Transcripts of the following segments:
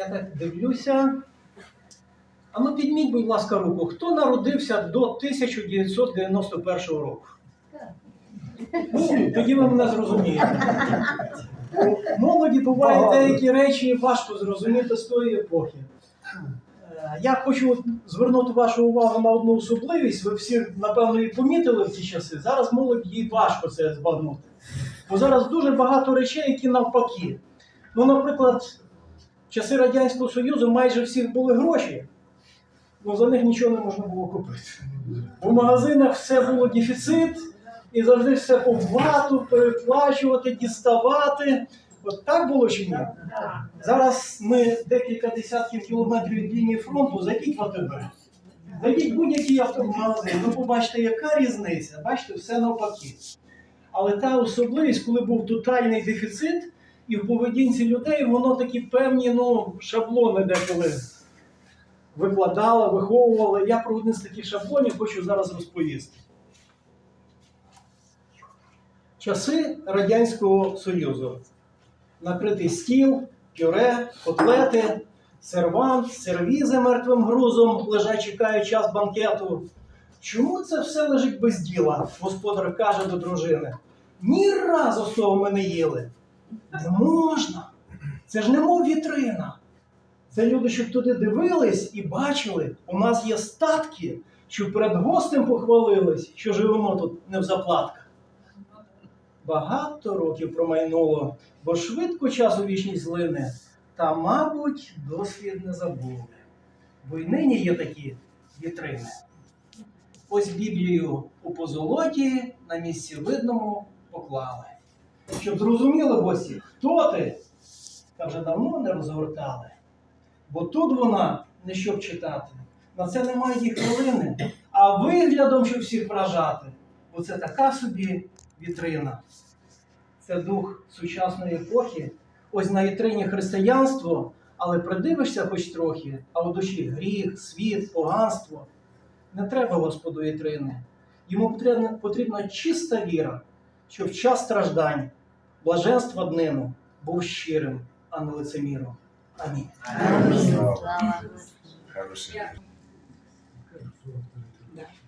я так дивлюся. А ну підміть, будь ласка, руку. Хто народився до 1991 року? Ну, тоді ви мене зрозумієте. У молоді бувають деякі речі важко зрозуміти з тої епохи. Е, Я хочу звернути вашу увагу на одну особливість. Ви всі, напевно, і помітили в ті часи. Зараз молодь їй важко це збагнути. Бо зараз дуже багато речей, які навпаки. Ну, наприклад, часи Радянського Союзу майже всіх були гроші, але за них нічого не можна було купити. У магазинах все було дефіцит, і завжди все по вату, переплачувати, діставати. От так було чи ні? Зараз ми декілька десятків кілометрів від лінії фронту, зайдіть в АТБ. Зайдіть будь-який автомагазин, ви побачите, яка різниця. Бачите, все навпаки. Але та особливість, коли був тотальний дефіцит, і в поведінці людей воно такі певні ну, шаблони деколи викладало, виховувало. Я про один з таких шаблонів хочу зараз розповісти. Часи Радянського Союзу. Накритий стіл, пюре, котлети, сервант, сервізи мертвим грузом лежать, чекає час банкету. Чому це все лежить без діла? Господар каже до дружини. Ні разу з того ми не їли. Не можна. Це ж немов вітрина. Це люди, щоб туди дивились і бачили, у нас є статки, щоб перед гостем похвалились, що живемо тут не в заплатках. Багато років промайнуло, бо швидко час у вічність злине, та, мабуть, досвід не забули. Бо й нині є такі вітрини. Ось Біблію у позолоті на місці видному поклали. Щоб зрозуміли гості, хто ти, та вже давно не розгортали. Бо тут вона не щоб читати. На це немає ні хвилини, а виглядом, щоб всіх вражати. Бо це така собі вітрина. Це дух сучасної епохи. Ось на вітрині християнство, але придивишся хоч трохи, а у душі гріх, світ, поганство. Не треба Господу вітрини. Йому потрібна, потрібна чиста віра, що в час страждань, блаженства днину був щирим, а не лицеміром. Амінь.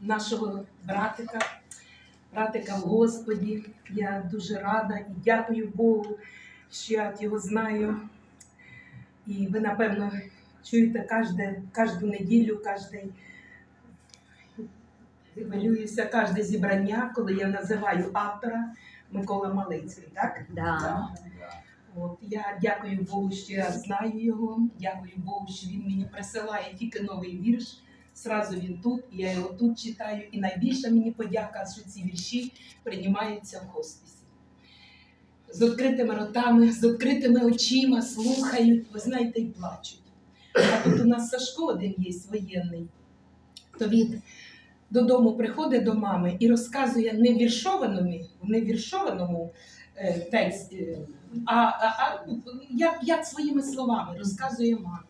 Нашого братика, братика в Господі. Я дуже рада і дякую Богу, що я його знаю. І ви, напевно, чуєте кожну неділю, кожний хвилююся, кожне зібрання, коли я називаю автора Микола Малицький. Так? Да. От, я дякую Богу, що я знаю його. Дякую Богу, що він мені присилає тільки новий вірш. Сразу він тут, і я його тут читаю. І найбільша мені подяка, що ці вірші приймаються в хосписі. З відкритими ротами, з відкритими очима слухають, ви знаєте, і плачуть. А тут у нас Сашко один є воєнний, то він додому приходить до мами і розказує не в віршованому, не віршованому е, тексті, а, а, а як, як своїми словами розказує мамі.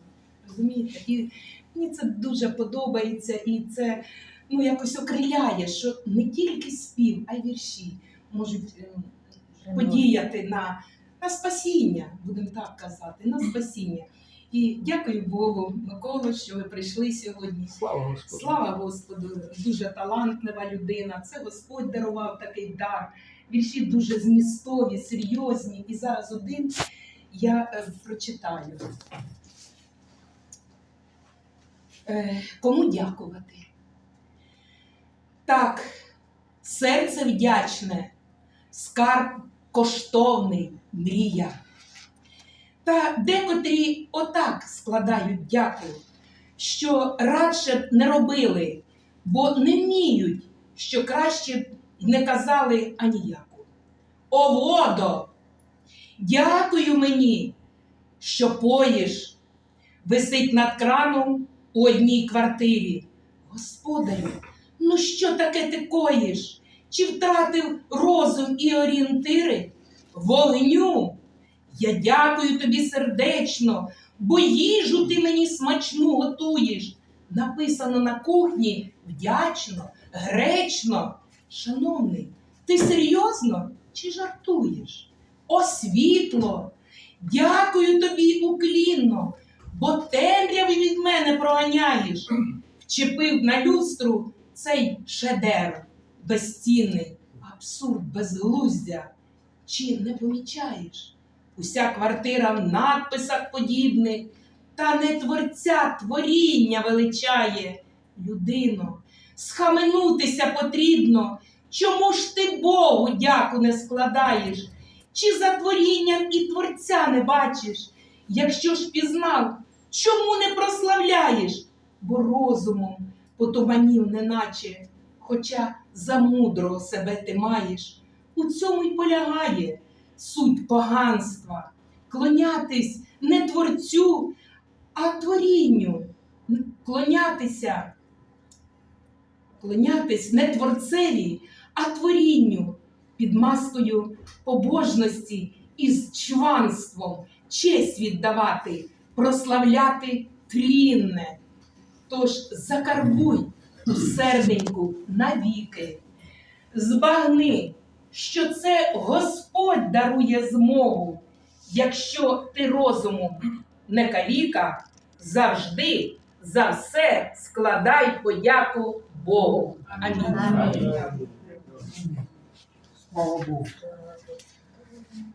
Розумієте? І мені це дуже подобається, і це ну, якось окриляє, що не тільки спів, а й вірші можуть е, подіяти на, на спасіння, будемо так казати, на спасіння. І дякую Богу, Миколо, що ви прийшли сьогодні. Слава Господу! Слава Господу, дуже талантлива людина. Це Господь дарував такий дар. Вірші дуже змістові, серйозні. І зараз один я е, прочитаю. Е, кому дякувати? Так, серце вдячне, скарб коштовний, мрія. Та декотрі отак складають дякую, що радше б не робили, бо не вміють, що краще б не казали аніяку. О, водо! Дякую мені, що поїш, висить над краном у одній квартирі. Господарю, ну що таке ти коїш? Чи втратив розум і орієнтири? Вогню! Я дякую тобі сердечно, бо їжу ти мені смачну готуєш. Написано на кухні вдячно, гречно. Шановний, ти серйозно чи жартуєш? О, світло! Дякую тобі уклінно, бо темряви від мене проганяєш. Вчепив на люстру цей шедевр безцінний, абсурд безглуздя. Чи не помічаєш? Уся квартира в надписах подібних, та не творця творіння величає. Людино, схаменутися потрібно. Чому ж ти Богу дяку не складаєш? Чи за творінням і творця не бачиш? Якщо ж пізнав, чому не прославляєш? Бо розумом потуманів неначе, хоча за мудрого себе ти маєш. У цьому й полягає суть поганства, клонятись не творцю, а творінню, клонятися, клонятись не творцеві, а творінню. Під маскою побожності і з чванством честь віддавати, прославляти тлінне. Тож закарбуй у серденьку навіки, збагни, що це Господь дарує змогу, якщо ти розумом не каліка, завжди за все складай подяку Богу. Амінь. Слава Богу.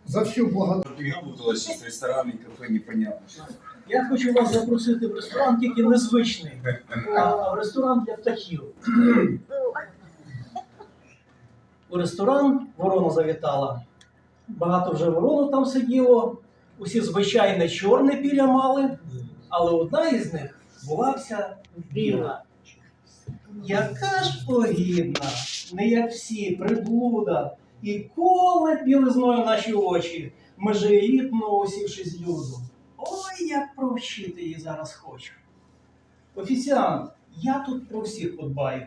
За всю благодарность. Перепуталась с рестораном и кафе, непонятно. Я хочу вас запросити в ресторан, тільки незвичний, а в ресторан для птахів. У ресторан ворона завітала. Багато вже ворону там сиділо, усі звичайне чорне піря мали, але одна із них була вся біла. Яка ж огідна, не як всі, приблуда, і коле білизною наші очі, межеїдно усівшись люду. Ой, як провчити її зараз хочу. Офіціант, я тут про всіх подбаю.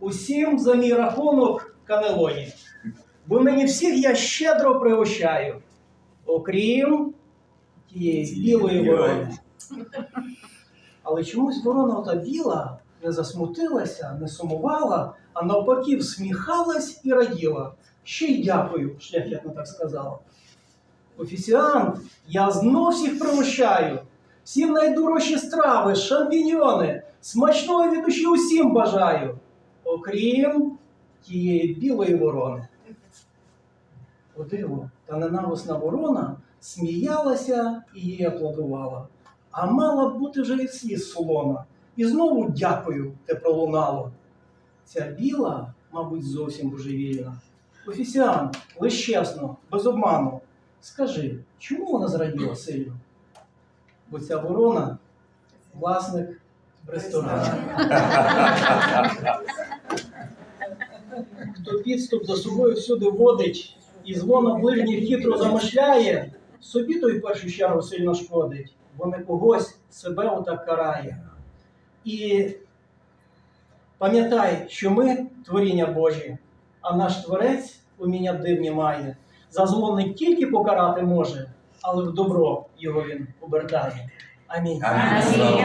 Усім за мій рахунок канелоні. Бо мені всіх я щедро пригощаю, окрім тієї білої ворони. Але чомусь ворона ота біла не засмутилася, не сумувала, а навпаки всміхалась і раділа. Ще й дякую, шляхетно так сказала. Офіціант, я знов всіх пригощаю. Всім найдорожчі страви, шампіньйони, смачного від душі усім бажаю, окрім тієї білої ворони. О диво, та ненависна ворона сміялася і їй аплодувала. А мала б бути вже і сліз солона. І знову дякую, те пролунало. Ця біла, мабуть, зовсім божевільна. Офіціант, лиш чесно, без обману. Скажи, чому вона зраділа сильно? Бо ця ворона власник ресторану. Хто підступ за собою всюди водить і звона ближніх хитро замишляє, собі той першу чергу сильно шкодить, бо не когось себе отак карає. І пам'ятай, що ми творіння Божі, а наш творець уміння дивні має. За зло не тільки покарати може, але в добро його він обертає. Амінь. Слава